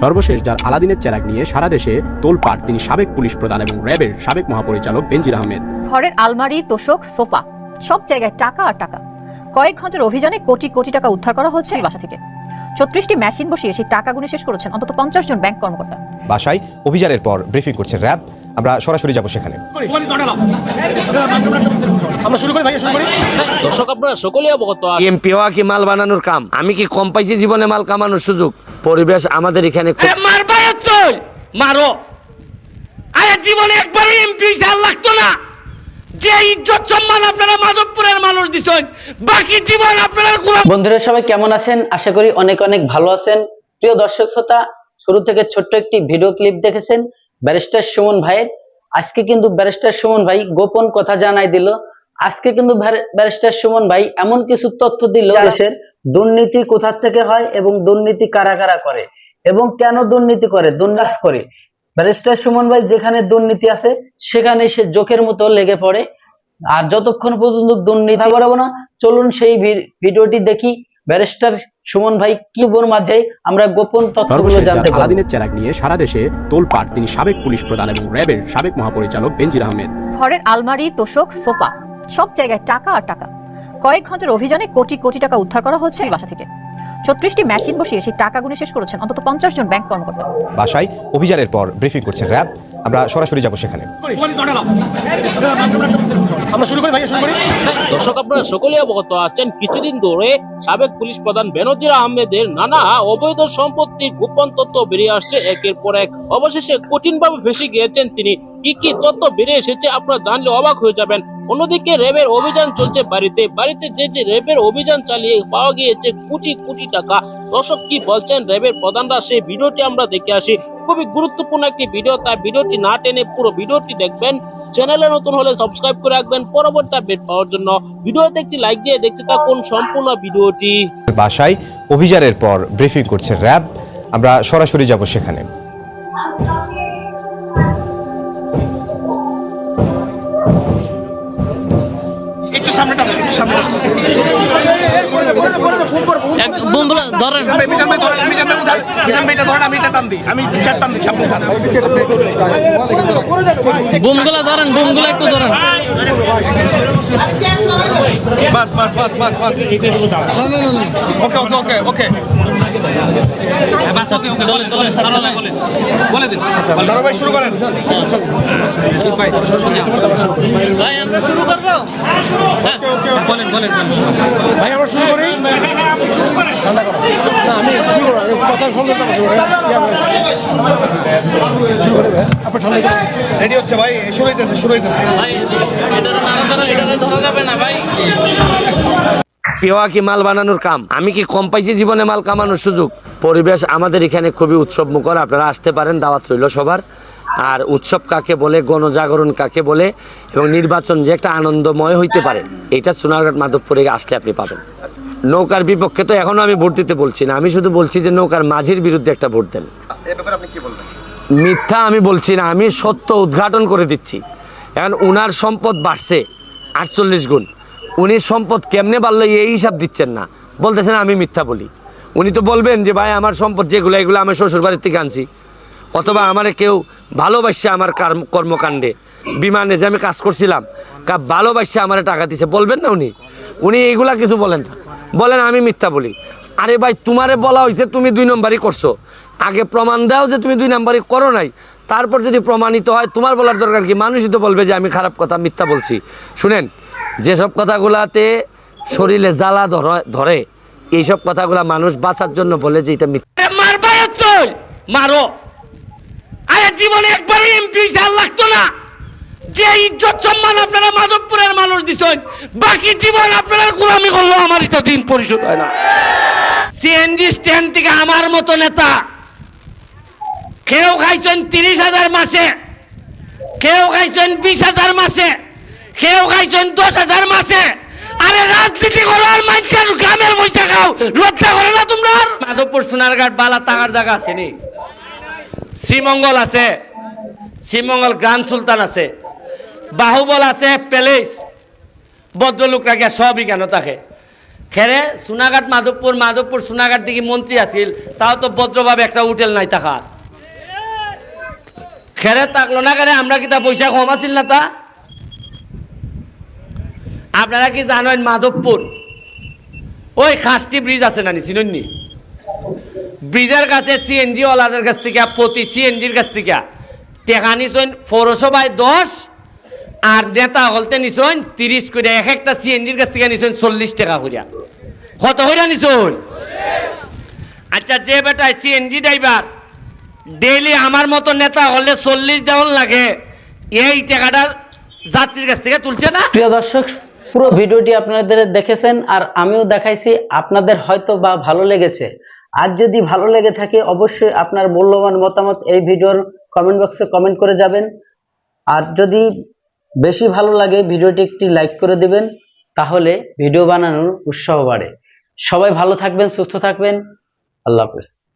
সর্বশেষ যার আলাদিনের চেরাগ নিয়ে সারা দেশে তোলপাট তিনি সাবেক পুলিশ প্রধান এবং র্যাবের সাবেক মহাপরিচালক বেনজির আহমেদ। ঘরের আলমারি তোষক সোফা সব জায়গায় টাকা আর টাকা। কয়েক ঘণ্টার অভিযানে কোটি কোটি টাকা উদ্ধার করা হচ্ছে এই বাসা থেকে। ছত্রিশটি মেশিন বসিয়ে সেই টাকা গুনে শেষ করেছেন অন্তত পঞ্চাশ জন ব্যাংক কর্মকর্তা। বাসায় অভিযানের পর ব্রিফিং করছে র্যাব। আমরা সরাসরি যাব সেখানে। আমরা শুরু করি ভাইয়া শুরু করি। দর্শক আপনারা সকলেই অবগত এমপি হওয়া কি মাল বানানোর কাম? আমি কি কম পাইছি জীবনে মাল কামানোর সুযোগ? পরিবেশ আমাদের এখানে তুই মারো। আরে জীবনে একবারই এমপি আর লাগতো না। যে ইজ্জত সম্মান আপনারা মাধবপুরের মানুষ দিছেন বাকি জীবন আপনারা বন্ধুরা সবাই কেমন আছেন? আশা করি অনেক অনেক ভালো আছেন। প্রিয় দর্শক শ্রোতা শুরু থেকে ছোট্ট একটি ভিডিও ক্লিপ দেখেছেন ব্যারিস্টার সুমন ভাইয়ের। আজকে কিন্তু ব্যারিস্টার সুমন ভাই গোপন কথা জানাই দিল। আজকে কিন্তু ব্যারিস্টার সুমন ভাই এমন কিছু তথ্য দিল দেশের দুর্নীতি কোথা থেকে হয় এবং দুর্নীতি কারা কারা করে? এবং কেন দুর্নীতি করে? দুর্নাশ করে। ব্যারিস্টার সুমন ভাই যেখানে দুর্নীতি আছে সেখানে সে জোকের মতো লেগে পড়ে। আর যতক্ষণ পর্যন্ত দুর্নীতি করাবো না। চলুন সেই ভিডিওটি দেখি। ব্যারিস্টার সুমন ভাই কি বোর মাঝে? আমরা গোপন তথ্যগুলো জানতে পারব। আলাদিনের চেরাগ নিয়ে সারা দেশে তোলপাট তিনি সাবেক পুলিশ প্রধান এবং র্যাবের সাবেক মহাপরিচালক বেনজির আহমেদ। ঘরের আলমারি তোষক সোফা। সব জায়গায় টাকা আর টাকা। কয়েক ঘণ্টার অভিযানে কোটি কোটি টাকা উদ্ধার করা হচ্ছে এই বাসা থেকে। ছত্রিশটি মেশিন বসিয়ে সেই টাকা গুনে শেষ করেছেন অন্তত পঞ্চাশ জন ব্যাংক কর্মকর্তা। বাসায় অভিযানের পর ব্রিফিং করছে র্যাব। আমরা সরাসরি যাব সেখানে। আমরা শুরু করি ভাইয়া শুরু করি। দর্শক আপনারা সকলেই অবগত আছেন কিছুদিন ধরে সাবেক পুলিশ প্রধান বেনজির আহমেদের নানা অবৈধ সম্পত্তির গোপন তথ্য বেরিয়ে আসছে একের পর এক। অবশেষে কঠিনভাবে ফেসে গিয়েছেন তিনি। কি কি তথ্য বেরিয়ে এসেছে আপনারা জানলে অবাক হয়ে যাবেন। অন্যদিকে র্যাবের অভিযান চলছে বাড়িতে। বাড়িতে যে যে র্যাবের অভিযান চালিয়ে পাওয়া গিয়েছে কোটি কোটি টাকা। দর্শক কি বলছেন? র্যাবের প্রধানরা সেই ভিডিওটি আমরা দেখে আসি। খুবই গুরুত্বপূর্ণ একটি ভিডিও, তাই ভিডিওটি না টেনে পুরো ভিডিওটি দেখবেন। চ্যানেলে নতুন হলে সাবস্ক্রাইব করে রাখবেন। পরবর্তী আপডেট পাওয়ার জন্য ভিডিওতে একটি লাইক দিয়ে দেখতে থাকুন সম্পূর্ণ ভিডিওটি। বাসায় অভিযানের পর ব্রিফিং করছে র্যাব। আমরা সরাসরি যাব সেখানে। ধরেন। আমি এটা টান দিই। আমি চার টান দিই সামনে টান বোমগুলো ধরেন বোমগুলো একটু ধরেন। বাস বাস বাস বাস বাস। ওকে ওকে ওকে ওকে। চলে চলে বলে দিন। সারা ভাই শুরু করেন ভাই আমরা শুরু করব হ্যাঁ বলেন বলেন ভাই আমরা শুরু করি? ঠান্ডা করো। না আমি শুরু করো আমি কথা শুনতে তো শুরু করি শুরু করে আপনি ঠান্ডা রেডি হচ্ছে ভাই শুরু হইতেছে শুরু হইতেছে। পেওয়া কি মাল বানানোর কাম। আমি কি কম পাইছি জীবনে মাল কামানোর সুযোগ? পরিবেশ আমাদের এখানে খুবই উৎসব মুখর আপনারা আসতে পারেন দাওয়াত রইল সবার। আর উৎসব কাকে বলে গণজাগরণ কাকে বলে এবং নির্বাচন যে একটা আনন্দময় হইতে পারে এটা সোনারঘাট মাধবপুরে আসলে আপনি পাবেন। নৌকার বিপক্ষে তো এখনও আমি ভোট দিতে বলছি না আমি শুধু বলছি যে নৌকার মাঝির বিরুদ্ধে একটা ভোট দেন। মিথ্যা আমি বলছি না আমি সত্য উদ্ঘাটন করে দিচ্ছি। এখন উনার সম্পদ বাড়ছে আটচল্লিশ গুণ উনি সম্পদ কেমনে বাড়লো এই হিসাব দিচ্ছেন না বলতেছেন আমি মিথ্যা বলি। উনি তো বলবেন যে ভাই আমার সম্পদ যেগুলো এগুলো আমার শ্বশুর বাড়ির থেকে আনছি। অথবা আমারে কেউ ভালোবাসছে আমার কর্মকাণ্ডে। বিমানে যে আমি কাজ করছিলাম ভালোবাসছে আমার টাকা দিছে, বলবেন না উনি? উনি এইগুলা কিছু বলেন না। বলেন, আমি মিথ্যা বলি। আরে ভাই, তোমারে বলা হয়েছে তুমি দুই নম্বরই করছ। আগে প্রমাণ দাও যে তুমি দুই নম্বরই করো নাই। তারপর যদি প্রমাণিত হয়, তোমার বলার দরকার কি? মানুষই তো বলবে যে আমি খারাপ কথা, মিথ্যা বলছি। শুনেন, যেসব কথাগুলাতে শরীরে জ্বালা ধরে এইসব কথাগুলা মানুষ বাঁচার জন্য বলে যে এটা মিথ্যা। মারো! আরে জীবনে একবারই এমপি আর লাগতো না। যে ইজ্জত সম্মান আপনারা মাধবপুরের মানুষ দিছেন, বাকি জীবন আপনারা গোলামি করল আমার এটা দিন পরিশোধ হয় না। সিএনজি স্ট্যান্ড থেকে আমার মতো নেতা কেউ খাইছেন তিরিশ হাজার মাসে কেউ খাইছেন বিশ হাজার মাসে কেউ খাইছেন দশ হাজার মাসে। আরে রাজনীতি করো আর মানুষের গ্রামের পয়সা খাও লজ্জা করে না তোমরা। মাধবপুর সোনারঘাট বালা টাকার জায়গা আছে নি? শ্রীমঙ্গল আছে। শ্রীমঙ্গল গ্রান্ড সুলতান আছে। বাহুবল আছে, প্যালেস। ভদ্রলোকরা গিয়া সবই কেন থাকে? খেরে সোনাঘাট, মাধবপুর মাধবপুর সোনাঘাট দিকে মন্ত্রী আছিল, তাও তো ভদ্রভাবে একটা হোটেল নাই তাকার খেরে তাকলো না কেন আমরা কি তা পয়সা কম আছিল না তা? আপনারা কি জানেন মাধবপুর? ওই খাসটি ব্রিজ আছে না চিনুননি ব্রিজের কাছে সিএনজি ওলাদের কাছ থেকে, প্রতি সিএনজির কাছ থেকে। টেকা নিছেন পৌরসভায় দশ, আর নেতা হলতে নিছেন তিরিশ করে এক একটা সিএনজির কাছ থেকে নিছেন চল্লিশ টাকা করিয়া কত করিয়া নিছেন? আচ্ছা যে বেটায় সিএনজি ড্রাইভার, ডেইলি আমার মতো নেতা হলে চল্লিশ দেওয়ান লাগে। এই টাকাটা যাত্রীর কাছ থেকে তুলছে না? প্রিয় দর্শক, পুরো ভিডিওটি আপনাদের দেখেছেন, আর আমিও দেখাইছি। আপনাদের হয়তো বা ভালো লেগেছে। আর যদি ভালো লেগে থাকে, অবশ্যই আপনার মূল্যবান মতামত এই ভিডিওর কমেন্ট বক্সে কমেন্ট করে যাবেন। আর যদি বেশি ভালো লাগে, ভিডিওটি একটি লাইক করে দিবেন, তাহলে ভিডিও বানানোর উৎসাহ বাড়ে। সবাই ভালো থাকবেন, সুস্থ থাকবেন। আল্লাহ হাফেজ।